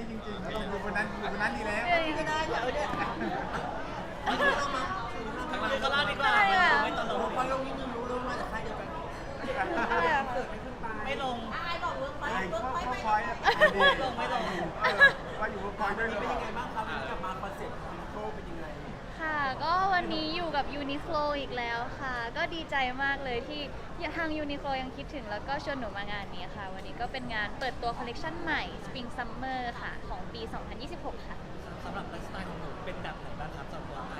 นี้จริงๆอยู่บนนั้นอยู่บนนั้นดีแล้วก็ได้เดี๋ยวเนี่ยเอามาทางเราก็ล่าดีกว่าไม่ตลกไปลงนิดนึงรู้รู้มาจากค่ายเดียวกันไม่ลงไอ้บอกเวิร์กไปไอ้เวิร์กข้อไปข้อไป ยู่กับยูนิโคลอีกแล้วค่ะ ก็ดีใจมากเลยที่ทางยูนิโคลยังคิดถึงแล้วก็ชวนหนูมางานนี้ค่ะ วันนี้ก็เป็นงานเปิดตัวคอลเลกชันใหม่ Spring Summer ค่ะ ของปี 2026 ค่ะ สำหรับไลฟ์สไตล์ของหนูเป็นแบบไหนบ้างครับสำหรับตัวไอ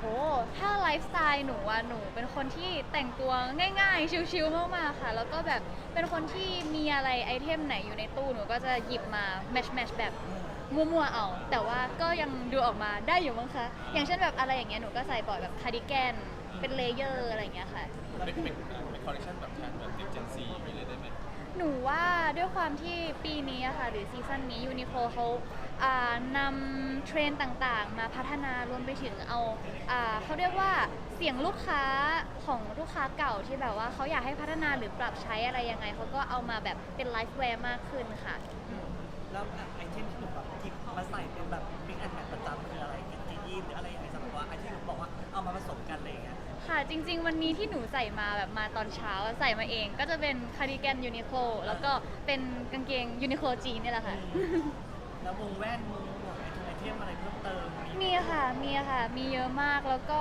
โอ้ถ้าไลฟ์สไตล์หนูอะหนูเป็นคนที่แต่งตัวง่ายๆ ชิลๆ มากๆ ค่ะ แล้วก็แบบเป็นคนที่มีอะไรไอเทมไหนอยู่ในตู้หนูก็จะหยิบมาแมชแมชแบบ มั่วๆเอา แต่ว่าก็ยังดูออกมาได้อยู่มั้งคะ อย่างเช่นแบบอะไรอย่างเงี้ยหนูก็ใส่บ่อยแบบคาร์ดิแกนเป็นเลเยอร์อะไรอย่างเงี้ยค่ะ เป็นเป็นเป็นคอลเลคชันแบบแทนแบบติดเจนซีอย่างนี้เลยได้ไหมหนูว่าด้วยความที่ปีนี้อะค่ะ หรือซีซั่นนี้ยูนิโคเขาอ่านำเทรนด์ต่างๆ มาพัฒนารวมไปถึงเอาอ่าเขาเรียกว่าเสียงลูกค้าของลูกค้าเก่าที่แบบว่าเขาอยากให้พัฒนาหรือปรับใช้อะไรยังไงเขาก็เอามาแบบเป็นไลฟ์แวร์มากขึ้นค่ะ แล้วไอเทมที่หนูแบบหยิบมาใส่เป็นแบบบิ๊กแอนด์แมทประจำคืออะไรกินจียีนหรืออะไรอย่างเงี้ยสำหรับว่าไอที่หนูบอกว่าเอามาผสมกันอะไรอย่างเงี้ยค่ะจริง ๆ วันนี้ที่หนูใส่มาแบบมาตอนเช้าอะใส่มาเองก็จะเป็นคาร์ดิแกนยูนิโคลแล้วก็เป็นกางเกงยูนิโคลจีนนี่แหละค่ะ แล้ววงแว่นวงหมวกไอไอเทมอะไรเพิ่มเติมมีค่ะ มีค่ะ มีเยอะมาก แล้วก็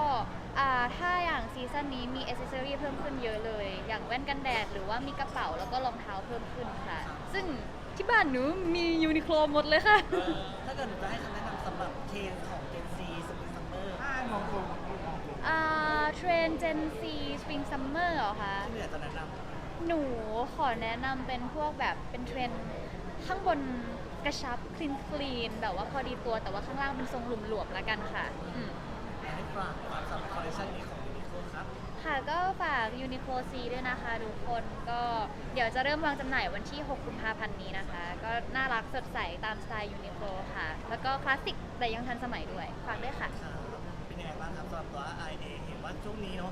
อ่าถ้าอย่างซีซั่นนี้มีอ c เซอรี่เพิ่มขึ้นเยอะเลย อย่างแว่นกันแดด หรือว่ามีกระเป๋าแล้วก็รองเท้าเพิ่มขึ้นค่ะ ซึ่ง ที่บ้านหนูมียูนิโคลหมดเลยค่ะเออถ้าเกิดหนูจะให้คำแนะนำสำหรับเทรนของเจนซีสปริงซัมเมอร์อ่ามองตรงมองตรงอ่าเทรนเจนซีสปริงซัมเมอร์เหรอคะ ที่เหลือจะแนะนำหนูขอแนะนำเป็นพวกแบบเป็นเทรนด์ข้างบนกระชับคลีนคลีนแบบว่าพอดีตัวแต่ว่าข้างล่างเป็นทรงหลวมๆแล้วกันค่ะอืมให้ฝากฝากสำหรับคอลเลคชันนี้ของยูนิโค ครับค่ะก็ฝาก Uniqlo C ด้วยนะคะทุกคนก็เดี๋ยวจะเริ่มวางจำหน่ายวันที่ 6 กุมภาพันธ์นี้นะคะ ก็น่ารักสดใสตามสไตล์ Uniqlo ค่ะ แล้วก็คลาสสิกแต่ยังทันสมัยด้วย ฝากด้วยค่ะครับเป็นยังไงบ้างครับสำหรับตัวไอเองเห็นว่าช่วงนี้เนาะ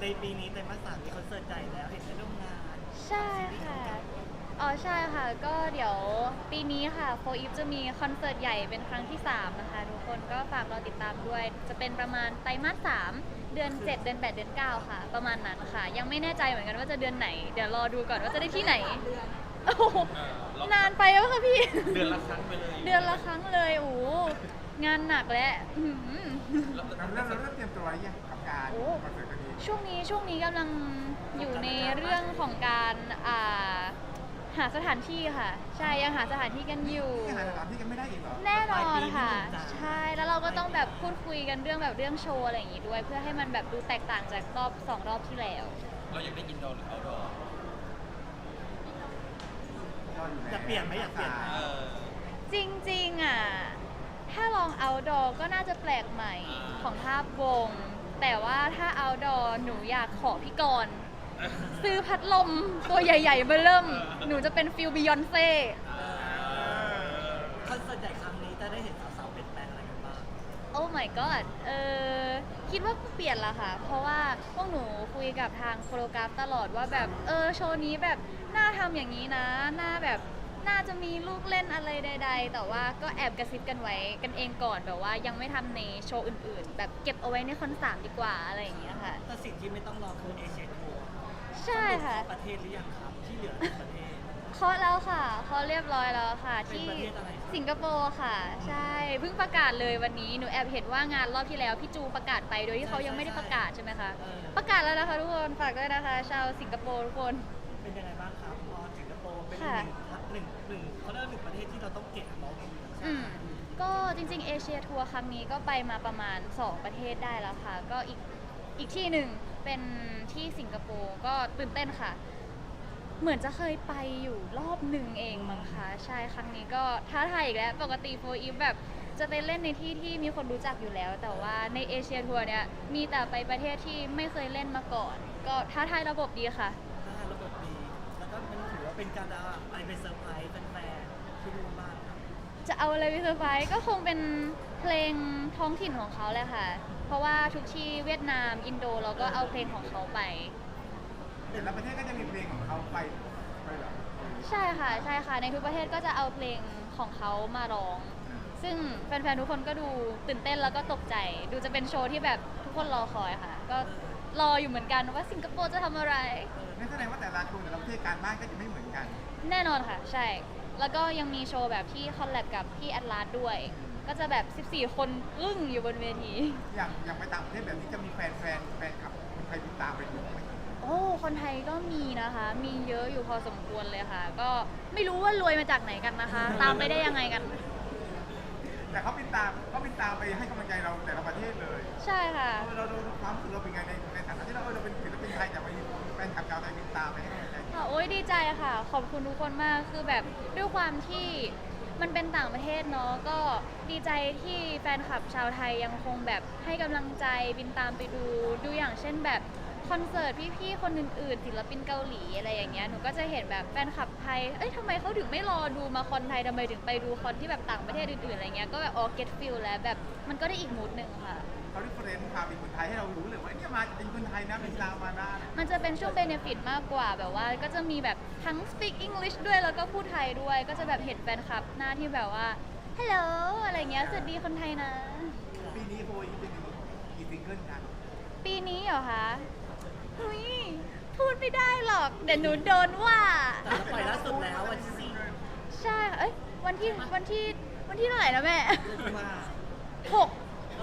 ในปีนี้ไตรมาสสามมีคอนเสิร์ตใหญ่แล้วเห็นได้ร่วมงานใช่ค่ะ อ๋อใช่ค่ะ ก็เดี๋ยวปีนี้ค่ะโฟอีฟจะมีคอนเสิร์ตใหญ่เป็นครั้งที่ 3 นะคะ ทุกคนก็ฝากรอติดตามด้วย จะเป็นประมาณไตรมาส3 เดือน 7 เดือน 8 เดือน 9 ค่ะ ประมาณนั้นค่ะ ยังไม่แน่ใจเหมือนกันว่าจะเดือนไหน เดี๋ยวรอดูก่อนว่าจะได้ที่ไหนโอ้โหนานไปแล้วค่ะพี่ เดือนละครั้งไปเลยเดือนละครั้งเลยโอ้โหงานหนักแล้วอื้อหือ แล้วเราเริ่มเราเริ่มเตรียมตัวหรือยังกับการโอ้ คอนเสิร์ตครั้งนี้ช่วงนี้ช่วงนี้กำลังอยู่ในเรื่องของการอ่า หาสถานที่ค่ะ ใช่ยังหาสถานที่กันอยู่ ยังหาสถานที่กันไม่ได้อีกเหรอ แน่นอนค่ะ ใช่แล้วเราก็ต้องแบบพูดคุยกันเรื่องแบบเรื่องโชว์อะไรอย่างงี้ด้วย เพื่อให้มันแบบดูแตกต่างจากรอบสองรอบที่แล้ว เราอยากได้อินดอร์หรือเอาดอร์อยากเปลี่ยนไหมอยากเปลี่ยนไหมเออจริงๆอะถ้าลอง outdoor ก็น่าจะแปลกใหม่ของภาพวง แต่ว่าถ้า outdoor หนูอยากขอพี่กรณ์ ซื้อพัดลมตัวใหญ่ ๆ เบอร์เริ่ม หนูจะเป็นฟิลบิยอนเซ่คอนเสิร์ตใหญ่ครั้งนี้จะได้เห็นสาวๆเปลี่ยนแปลงอะไรกันบ้าง โอ้ my god เออคิดว่าเปลี่ยนละค่ะ เพราะว่าพวกหนูคุยกับทางโคโรกราฟตลอดว่าแบบเออโชว์นี้แบบน่าทำอย่างนี้นะน่าแบบน่าจะมีลูกเล่นอะไรใด ๆ แต่ว่าก็แอบกระซิบกันไว้กันเองก่อนแบบว่ายังไม่ทำในโชว์อื่นๆ แบบเก็บเอาไว้ในคอนเสิร์ตดีกว่าอะไรอย่างเงี้ยค่ะ แต่สิ่งที่ไม่ต้องรอคือเอเชียทัวร์ ใช่ค่ะประเทศหรือยังครับ ที่เหลือในประเทศ เคาะแล้วค่ะเคาะเรียบร้อยแล้วค่ะ เป็นที่ประเทศอะไรสิงคโปร์ค่ะ ใช่เพิ่งประกาศเลยวันนี้หนูแอบเห็นว่างานรอบที่แล้วพี่จูประกาศไปโดยที่เขายังไม่ได้ประกาศใช่ไหมคะเออ ประกาศแล้วนะคะทุกคนฝากด้วยนะคะ ชาวสิงคโปร์ทุกคน เป็นยังไงบ้างครับพอสิงคโปร์เป็นหค่ะ นึ่งหนึ่งหนึ่งเขาเรียกว่าหนึ่งประเทศที่เราต้องเก็บเนาะอืมก็จริงๆเอเชียทัวร์ครั้งนี้ก็ไปมาประมาณ 2 ประเทศได้แล้วค่ะ ก็อีกอีกที่หนึ่ง เป็นที่สิงคโปร์ก็ตื่นเต้นค่ะ เหมือนจะเคยไปอยู่รอบหนึ่งเองมั้งคะใช่ครั้งนี้ก็ท้าทายอีกแล้ว ปกติโฟอีฟแบบจะไปเล่นในที่ที่มีคนรู้จักอยู่แล้ว แต่ว่าในเอเชียทัวร์เนี่ยมีแต่ไปประเทศที่ไม่เคยเล่นมาก่อน ก็ท้าทายระบบดีค่ะ ถ้าระบบดีแล้วก็มันถือว่าเป็นการเอาอะไรไปเซอร์ไพรส์แฟนๆที่นู่นบ้างครับ จะเอาอะไรไปเซอร์ไพรส์ก็คงเป็น เพลงท้องถิ่นของเขาแหละค่ะ เพราะว่าทุกที่เวียดนาม อินโดเราก็เอาเพลงของเขาไป แต่ละประเทศก็จะมีเพลงของเขาไปไปเหรอใช่ค่ะใช่ค่ะ ในทุกประเทศก็จะเอาเพลงขของเขามาร้อง ซึ่งแฟนๆทุกคนก็ดูตื่นเต้นแล้วก็ตกใจ ดูจะเป็นโชว์ที่แบบทุกคนรอคอยค่ะ ก็รออยู่เหมือนกันว่าสิงคโปร์จะทำอะไร นั่นแสดงว่าแต่ละคนแต่ละประเทศการบ้านก็จะไม่เหมือนกัน แน่นอนค่ะ ใช่ แล้วก็ยังมีโชว์แบบที่คอลแลบกับพี่แอดลาสด้วย ก็จะแบบ 14 คนอึ้งอยู่บนเวที อย่างอย่างไปต่างประเทศแบบนี้จะมีแฟนแฟนแฟนคลับคนไทยติดตามไปดูไหมโอ้ คนไทยก็มีนะคะ มีเยอะอยู่พอสมควรเลยค่ะ ก็ไม่รู้ว่ารวยมาจากไหนกันนะคะ ตามไปได้ยังไงกัน แต่เขาบินตามเขาบินตามไปให้กำลังใจเราแต่ละประเทศเลยใช่ค่ะ เราเราดูความรู้สึกเราเป็นไงในในฐานะที่เราเออเราเป็นศิลปินไทยแต่ว่าแฟนคลับชาวไทยบินตามไปให้กำลังใจค่ะโอ้ยดีใจค่ะ ขอบคุณทุกคนมาก คือแบบด้วยความที่มันเป็นต่างประเทศเนาะ ก็ ดีใจที่แฟนคลับชาวไทยยังคงแบบให้กำลังใจบินตามไปดู ดูอย่างเช่นแบบคอนเสิร์ตพี่ๆคนอื่นๆศิลปินเกาหลีอะไรอย่างเงี้ยหนูก็จะเห็นแบบแฟนคลับไทยเอ้ยทำไมเขาถึงไม่รอดูมาคอนไทยทำไมถึงไปดูคอนที่แบบต่างประเทศอื่นๆอะไรเงี้ยก็แบบอ๋อ get feel แล้วแบบมันก็ได้อีกมูดหนึ่งค่ะ เขาดิเฟรนซ์ความเป็นคนไทยให้เรารู้เลยว่าเนี่ยมาเป็นคนไทยนะเป็นชาวมานามันจะเป็นช่วงเบเนฟิตมากกว่าแบบว่าก็จะมีแบบทั้ง speak English ด้วยแล้วก็พูดไทยด้วย ก็จะแบบเห็นแฟนคลับหน้าที่แบบว่า ฮัลโหลอะไรเงี้ยสวัสดีคนไทยนะ ปีนี้โบยเป็นกี่ซิงเกิลกันปีนี้เหรอคะหุยพูดไม่ได้หรอกเดี๋ยวหนูโดนว่า แต่เราปล่อยล่าสุดแล้ววันที่สี่ใช่ค่ะเอ้ยวันที่วันที่วันที่เท่าไหร่นะแม่กุมภาหก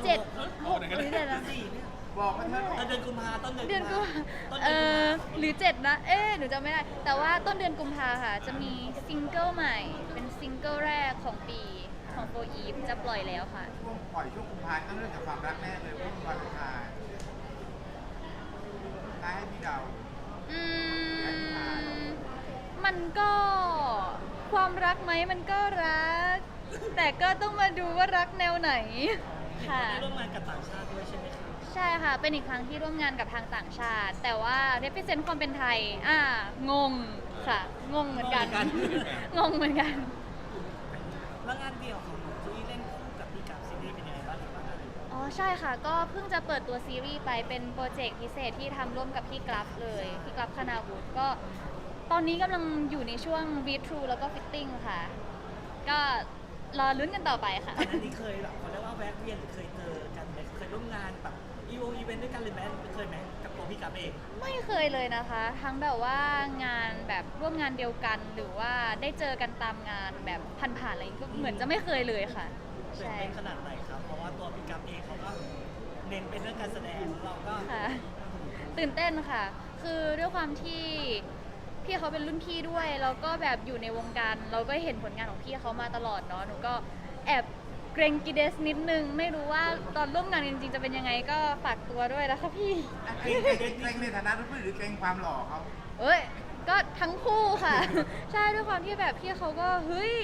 เจ็ดหกหรือเจ็ดนะสี่เนี่ยบอกมาเถอะเออเดือนกุมภาต้นเดือนเดือนกุมภาต้นเอเดือนกุมอภาหรือเจ็ดนะ เอ๊ะหนูจำไม่ได้ แต่ว่าต้นเดือนกุมภาค่ะ จะมีซิงเกิลใหม่ เป็นซิงเกิลแรกของปี ของโฟอีฟจะปล่อยแล้วค่ะ ช่วงปล่อยช่วงกุมภาพันธ์ต้องเรื่องจากความรักแน่เลยเรื่องวันอังคารท้ายให้พี่เดาอืม มันก็ความรักไหมมันก็รัก แต่ก็ต้องมาดูว่ารักแนวไหน ค่ะ ได้ร่วมงานกับต่างชาติด้วยใช่ไหมคะใช่ค่ะ เป็นอีกครั้งที่ร่วมงานกับทางต่างชาติ แต่ว่า represent ความเป็นไทย อ่า งงค่ะ งงเหมือนกัน งงเหมือนกัน แล้วงานเดี่ยวของจุ้ยเล่นคู่กับพี่กับซีรีส์เป็นยังไงบ้างหรือว่าอะไรอ๋อใช่ค่ะ ก็เพิ่งจะเปิดตัวซีรีส์ไปเป็นโปรเจกต์พิเศษที่ทำร่วมกับพี่กราฟเลย พี่กราฟคณาวุฒิก็ ตอนนี้กำลังอยู่ในช่วง read through แล้วก็ fitting ค่ะ ก็รอลุ้นกันต่อไปค่ะ ก่อนหน้านี้เคยแบบเขาเรียกว่าแวะเวียนหรือเคยเจอกันไหมเคยร่วมงานแบบอีวงอีเวนต์ด้วยกันเลยไหมเคยไหม กับตัวพี่กับเองไม่เคยเลยนะคะ ทั้งแบบว่างานแบบร่วมงานเดียวกันหรือว่าได้เจอกันตามงานแบบผ่านๆอะไรก็เหมือนจะไม่เคยเลยค่ะ ตื่นใช่เต้นขนาดไหนครับ เพราะว่าตัวพี่กับเองเขาก็เน้นเป็นเรื่องการแสดงเราก็ค่ะ ตื่นเต้นค่ะ คือด้วยความที่พี่เขาเป็นรุ่นพี่ด้วยแล้วก็แบบอยู่ในวงการ เราก็เห็นผลงานของพี่เขามาตลอดเนาะหนูก็แอบ เกรงกิเดสนิดนึง ไม่รู้ว่าตอนร่วมงานจริงๆจะเป็นยังไงก็ฝากตัวด้วยนะคะพี่ เกรงเกรงเกรงในฐานะรุ่นพี่หรือเกรงความหล่อเขาเอ้ย ก็ทั้งคู่ค่ะ ใช่ด้วยความที่แบบพี่เขาก็เฮ้ย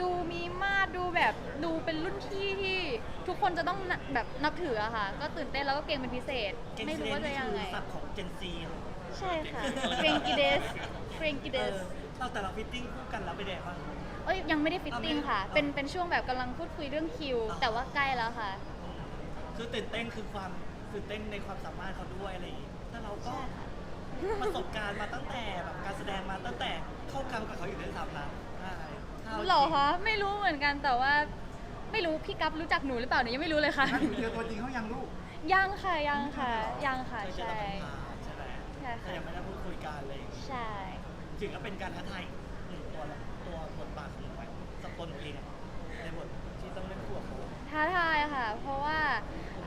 ดูมีมาดดูแบบดูเป็นรุ่นพี่ที่ทุกคนจะต้องนับแบบนับถืออะค่ะ ก็ตื่นเต้นแล้วก็เก่งเป็นพิเศษ เจนไม่ซีรู้ว่านี่จะยังคือไง ศัพท์ของเจนซีใช่ค่ะเกรงกิเดสเกรงกิเดเอสอเราแต่เราฟิตติ้งคู่กันแล้วไปแดกบ้างเอ้ยยังไม่ได้ฟิตติ้งค่ะเอาไม่เป็นเป็นช่วงแบบกำลังพูดคุยเรื่องคิวอ๋อแต่ว่าใกล้แล้วค่ะ คือตื่นเต้นคือความตื่นเต้นในความสามารถเขาด้วยอะไรอย่างงี้ถ้าเราก็ใช่ค่ะประสบการณ์มาตั้งแต่แบบการแสดงมาตั้งแต่เข้ากรรมกับเขาอยู่ด้วยซ้ำนะใช่ถ้าาหรอคะไม่รู้เหมือนกันแต่ว่า ไม่รู้พี่กัฟรู้จักหนูหรือเปล่าหนูยังไม่รู้เลยค่ะ ถ้าอยู่เจอตัวจริงเขายังลูกยังค่ะยังค่ะยังค่ะเคยเจอใช่เราผ่านๆใช่ไหมใช่ค่ะ แต่ยังไม่ได้พูดคุยกันเลยใช่ ถึงก็เป็นการท้าทายหนึ่งตัวละตัว บทบาทของหนูไว้สปอนหนูเองอะในบทที่ต้องเล่นคู่กับเขาท้าทายค่ะ เพราะว่า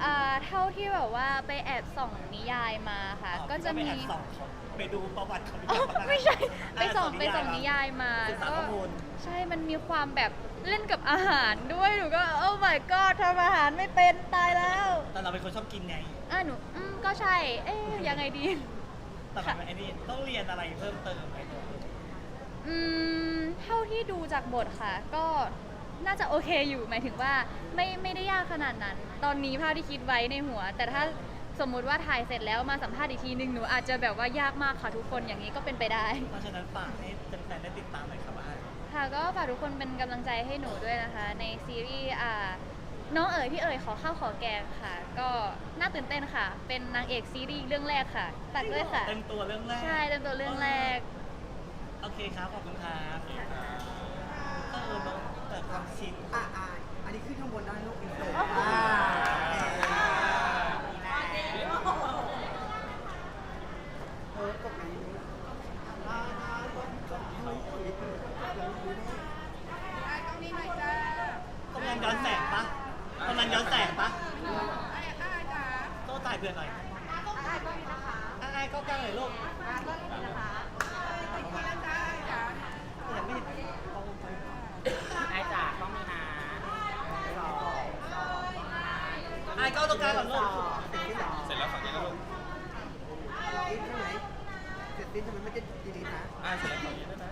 อ่าเท่าที่แบบว่าไปแอบส่องนิยายมาค่ะอ๋อก็จะพี่มีไปแอบส่องเขาไปดูประวัติเขาดีกอ๋อว่าไม่ใช่อ่าไปส่องไปส่องนิยายมาศึกษาก็ข้อมูล ใช่มันมีความแบบเล่นกับอาหารด้วยหนูก็โอ้ my god ทำอาหารไม่เป็นตายแล้วแต่เราเป็นคนชอบกินไง อะหนูอืมก็ใช่ เอ๊ยยังไงดี แต่มันไอ้นี่ต้องเรียนอะไรเพิ่มเติมไหมตัว อืมเท่าที่ดูจากบทค่ะ ก็น่าจะโอเคอยู่หมายถึงว่าไม่ไม่ได้ยากขนาดนั้น ตอนนี้ภาพที่คิดไว้ในหัว แต่ถ้าสมมุติว่าถ่ายเสร็จแล้วมาสัมภาษณ์อีกทีหนึ่งหนูอาจจะแบบว่ายากมากค่ะทุกคนอย่างนี้ก็เป็นไปได้ เพราะฉะนั้นฝากให้แฟนๆได้ติดตามหน่อยครับว่าค่ะก็ฝากทุกคนเป็นกำลังใจให้หนูด้วยนะคะ ในซีรีส์อ่าน้องเอ๋ยพี่เอ๋ยขอข้าวขอแกงค่ะ ก็น่าตื่นเต้นค่ะ เป็นนางเอกซีรีส์เรื่องแรกค่ะฝากด้วยค่ะ เต็มตัวเรื่องแรก ใช่เต็มตัวเรื่องแรก โอเคครับ ขอบคุณครับเออเนอะกิดความชินอะอะอันนี้ขึ้นข้างบนได้ลูกอินเสิร์ตโอ้โหอ่าเออกดไหนนี้อ่าอ่ากดกดเฮ้ยเฮ้ยเฮ้ยเฮ้ยเฮ้ยกำลังย้อนแสงปะกำลังย้อนแสงปะโต้ตายเพื่อนหน่อยได้ก็มีนะคะอ้ายก็กลางเลยลูกก็มีนะคะ อะเก้าตงกลางก่อนลูกเสร็จแล้วฝั่งนี้แล้วลูก เสร็จสิ้นทำไมไม่ได้ดีๆนะ อ่าเสร็จแล้วฝั่งนี้